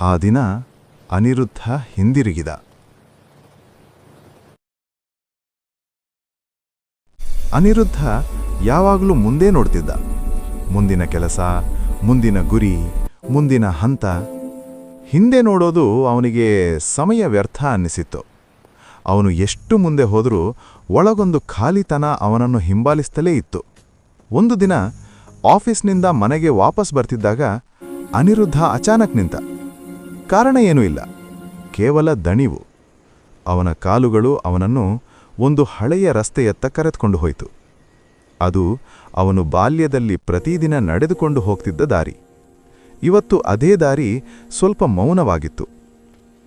ಆ ದಿನ ಅನಿರುದ್ಧ ಹಿಂದಿರುಗಿದ. ಅನಿರುದ್ಧ ಯಾವಾಗಲೂ ಮುಂದೆ ನೋಡ್ತಿದ್ದ. ಮುಂದಿನ ಕೆಲಸ, ಮುಂದಿನ ಗುರಿ, ಮುಂದಿನ ಹಂತ, ಹಿಂದೆ ನೋಡೋದು ಅವನಿಗೆ ಸಮಯ ವ್ಯರ್ಥ ಅನ್ನಿಸಿತ್ತು. ಅವನು ಎಷ್ಟು ಮುಂದೆ ಹೋದರೂ ಒಳಗೊಂದು ಖಾಲಿತನ ಅವನನ್ನು ಹಿಂಬಾಲಿಸ್ತಲೇ ಇತ್ತು. ಒಂದು ದಿನ ಆಫೀಸ್ನಿಂದ ಮನೆಗೆ ವಾಪಸ್ ಬರ್ತಿದ್ದಾಗ ಅನಿರುದ್ಧ ಅಚಾನಕ್ ನಿಂತ. ಕಾರಣ ಏನೂ ಇಲ್ಲ. ಕೇವಲ ದಣಿವು. ಅವನ ಕಾಲುಗಳು ಅವನನ್ನು ಒಂದು ಹಳೆಯ ರಸ್ತೆಯತ್ತ ಕರೆದುಕೊಂಡು ಹೋಯಿತು. ಅದು ಅವನು ಬಾಲ್ಯದಲ್ಲಿ ಪ್ರತಿದಿನ ನಡೆದುಕೊಂಡು ಹೋಗ್ತಿದ್ದ ದಾರಿ. ಇವತ್ತು ಅದೇ ದಾರಿ ಸ್ವಲ್ಪ ಮೌನವಾಗಿತ್ತು.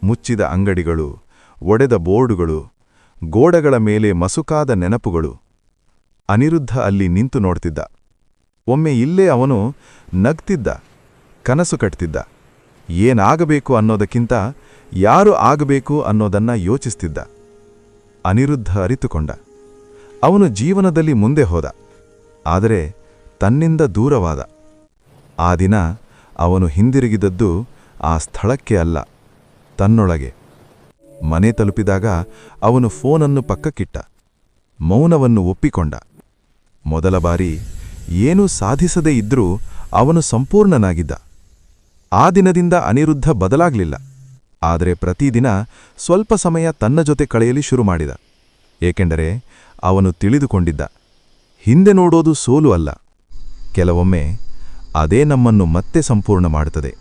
ಮುಚ್ಚಿದ ಅಂಗಡಿಗಳು, ಒಡೆದ ಬೋರ್ಡುಗಳು, ಗೋಡೆಗಳ ಮೇಲೆ ಮಸುಕಾದ ನೆನಪುಗಳು. ಅನಿರುದ್ಧ ಅಲ್ಲಿ ನಿಂತು ನೋಡ್ತಿದ್ದ. ಒಮ್ಮೆ ಇಲ್ಲೇ ಅವನು ನಗ್ತಿದ್ದ, ಕನಸು ಕಟ್ತಿದ್ದ. ಏನಾಗಬೇಕು ಅನ್ನೋದಕ್ಕಿಂತ ಯಾರು ಆಗಬೇಕು ಅನ್ನೋದನ್ನ ಯೋಚಿಸ್ತಿದ್ದ. ಅನಿರುದ್ಧ ಅರಿತುಕೊಂಡ. ಅವನು ಜೀವನದಲ್ಲಿ ಮುಂದೆ ಹೋದ. ಆದರೆ ತನ್ನಿಂದ ದೂರವಾದ. ಆ ದಿನ ಅವನು ಹಿಂದಿರುಗಿದದ್ದು ಆ ಸ್ಥಳಕ್ಕೆ ಅಲ್ಲ, ತನ್ನೊಳಗೆ. ಮನೆ ತಲುಪಿದಾಗ ಅವನು ಫೋನನ್ನು ಪಕ್ಕಕ್ಕಿಟ್ಟ. ಮೌನವನ್ನು ಒಪ್ಪಿಕೊಂಡ. ಮೊದಲ ಬಾರಿ ಏನೂ ಸಾಧಿಸದೇ ಇದ್ರೂ ಅವನು ಸಂಪೂರ್ಣನಾಗಿದ್ದ. ಆ ದಿನದಿಂದ ಅನಿರುದ್ಧ ಬದಲಾಗಲಿಲ್ಲ. ಆದರೆ ಪ್ರತಿದಿನ ಸ್ವಲ್ಪ ಸಮಯ ತನ್ನ ಜೊತೆ ಕಳೆಯಲಿ ಶುರು ಮಾಡಿದ. ಏಕೆಂದರೆ ಅವನು ತಿಳಿದುಕೊಂಡಿದ್ದ. ಹಿಂದೆ ನೋಡೋದು ಸೋಲು ಅಲ್ಲ. ಕೆಲವೊಮ್ಮೆ ಅದೇ ನಮ್ಮನ್ನು ಮತ್ತೆ ಸಂಪೂರ್ಣ ಮಾಡುತ್ತದೆ.